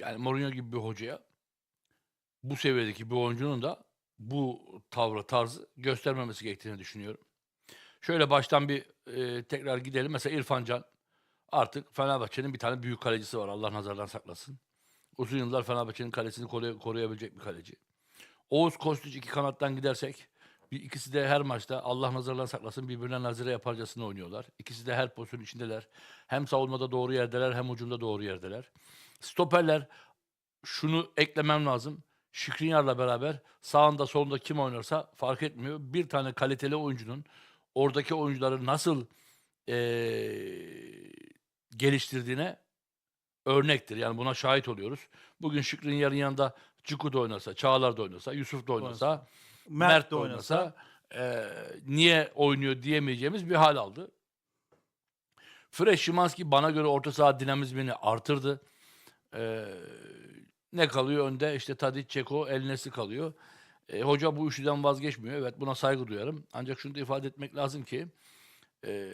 yani Mourinho gibi bir hocaya bu seviyedeki bir oyuncunun da bu tavrı, tarzı göstermemesi gerektiğini düşünüyorum. Şöyle baştan bir e, tekrar gidelim. Mesela İrfan Can artık Fenerbahçe'nin bir tane büyük kalecisi var. Allah nazardan saklasın. Uzun yıllar Fenerbahçe'nin kalesini koruy- koruyabilecek bir kaleci. Oğuz Kostić iki kanattan gidersek bir ikisi de her maçta Allah nazardan saklasın birbirine nazire yaparcasına oynuyorlar. İkisi de her pozisyon içindeler. Hem savunmada doğru yerdeler hem hücumda doğru yerdeler. Stoperler şunu eklemem lazım. Şikrinyar'la beraber sağında solunda kim oynarsa fark etmiyor. Bir tane kaliteli oyuncunun oradaki oyuncuları nasıl eee, geliştirdiğine örnektir. Yani buna şahit oluyoruz. Bugün Şikrinyar'ın yanında Ciku da oynasa, Çağlar da oynasa, Yusuf da oynasa, Mert, Mert, de oynasa eee, niye oynuyor diyemeyeceğimiz bir hal aldı. Fresh Şimanski bana göre orta saha dinamizmini artırdı. Eee, ne kalıyor önde? İşte Tadic, Ceko, El Nesri kalıyor. E, hoca bu üçlüden vazgeçmiyor. Evet buna saygı duyarım. Ancak şunu da ifade etmek lazım ki e,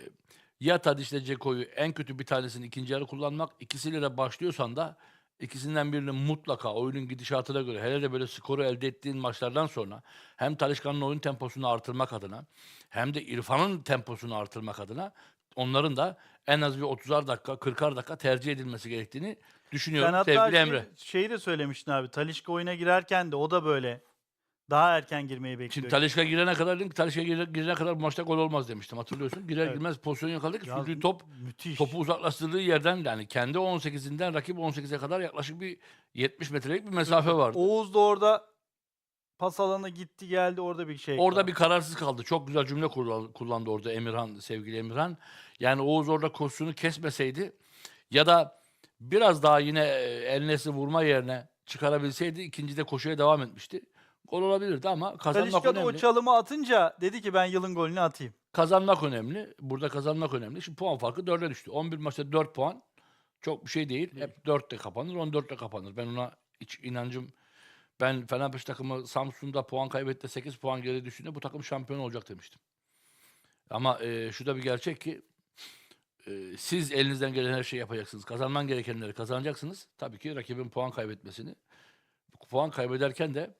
ya Tadic'le Ceko'yu en kötü bir tanesini ikinci yarı kullanmak, ikisiyle de başlıyorsan da ikisinden birini mutlaka oyunun gidişatına göre hele de böyle skoru elde ettiğin maçlardan sonra hem Talişkan'ın oyun temposunu artırmak adına hem de İrfan'ın temposunu artırmak adına onların da en az bir 30'ar dakika, 40'ar dakika tercih edilmesi gerektiğini düşünüyorum Sen hatta sevgili şey- Emre. şeyi de söylemiştin abi. Talişka oyuna girerken de o da böyle daha erken girmeyi bekliyor. Şimdi Talişka girene kadar dedim ki Talişka girene, girene kadar bu maçta gol olmaz demiştim hatırlıyorsun. Girer Evet. girmez pozisyon yakaladık. Ya, Sürdüğü top müthiş. topu uzaklaştırdığı yerden yani kendi 18'inden rakip 18'e kadar yaklaşık bir 70 metrelik bir mesafe vardı. Oğuz da orada pas alanına gitti geldi orada bir şey. Orada bir kararsız kaldı. Çok güzel cümle kullan- kullandı orada Emirhan, sevgili Emirhan. Yani Oğuz orada koşusunu kesmeseydi ya da biraz daha yine e, elnesi vurma yerine çıkarabilseydi ikincide koşuya devam etmişti. Gol olabilirdi ama kazanmak Talişka da o önemli. çalımı atınca dedi ki ben yılın golünü atayım. Kazanmak önemli. Burada kazanmak önemli. Şimdi puan farkı 4'e düştü. 11 maçta 4 puan çok bir şey değil. Hep 4'te kapanır, 14'te kapanır. Ben ona hiç inancım ben Fenerbahçe takımı Samsun'da puan kaybetti 8 puan geri düştüğünde bu takım şampiyon olacak demiştim. Ama e, şu da bir gerçek ki e, siz elinizden gelen her şeyi yapacaksınız. Kazanman gerekenleri kazanacaksınız. Tabii ki rakibin puan kaybetmesini. Puan kaybederken de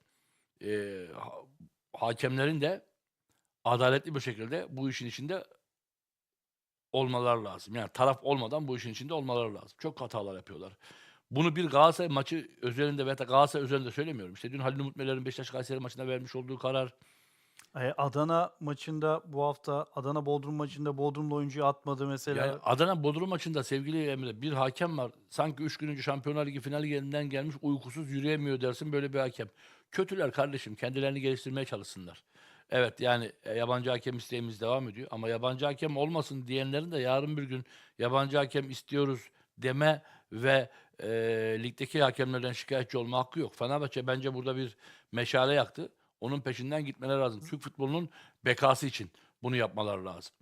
e, ha- hakemlerin de adaletli bir şekilde bu işin içinde olmaları lazım. Yani taraf olmadan bu işin içinde olmaları lazım. Çok hatalar yapıyorlar. Bunu bir Galatasaray maçı özelinde veya da Galatasaray özelinde söylemiyorum. İşte dün Halil Umut Meler'in Beşiktaş Kayseri maçında vermiş olduğu karar E, Adana maçında bu hafta Adana Bodrum maçında Bodrum'da oyuncuyu atmadı mesela. Yani Adana Bodrum maçında sevgili Emre bir hakem var. Sanki 3 gün önce Şampiyonlar Ligi finalinden gelmiş uykusuz yürüyemiyor dersin böyle bir hakem. Kötüler kardeşim kendilerini geliştirmeye çalışsınlar. Evet yani e, yabancı hakem isteğimiz devam ediyor ama yabancı hakem olmasın diyenlerin de yarın bir gün yabancı hakem istiyoruz deme ve e, ligdeki hakemlerden şikayetçi olma hakkı yok. Fenerbahçe bence burada bir meşale yaktı. Onun peşinden gitmeleri lazım. Türk futbolunun bekası için bunu yapmaları lazım.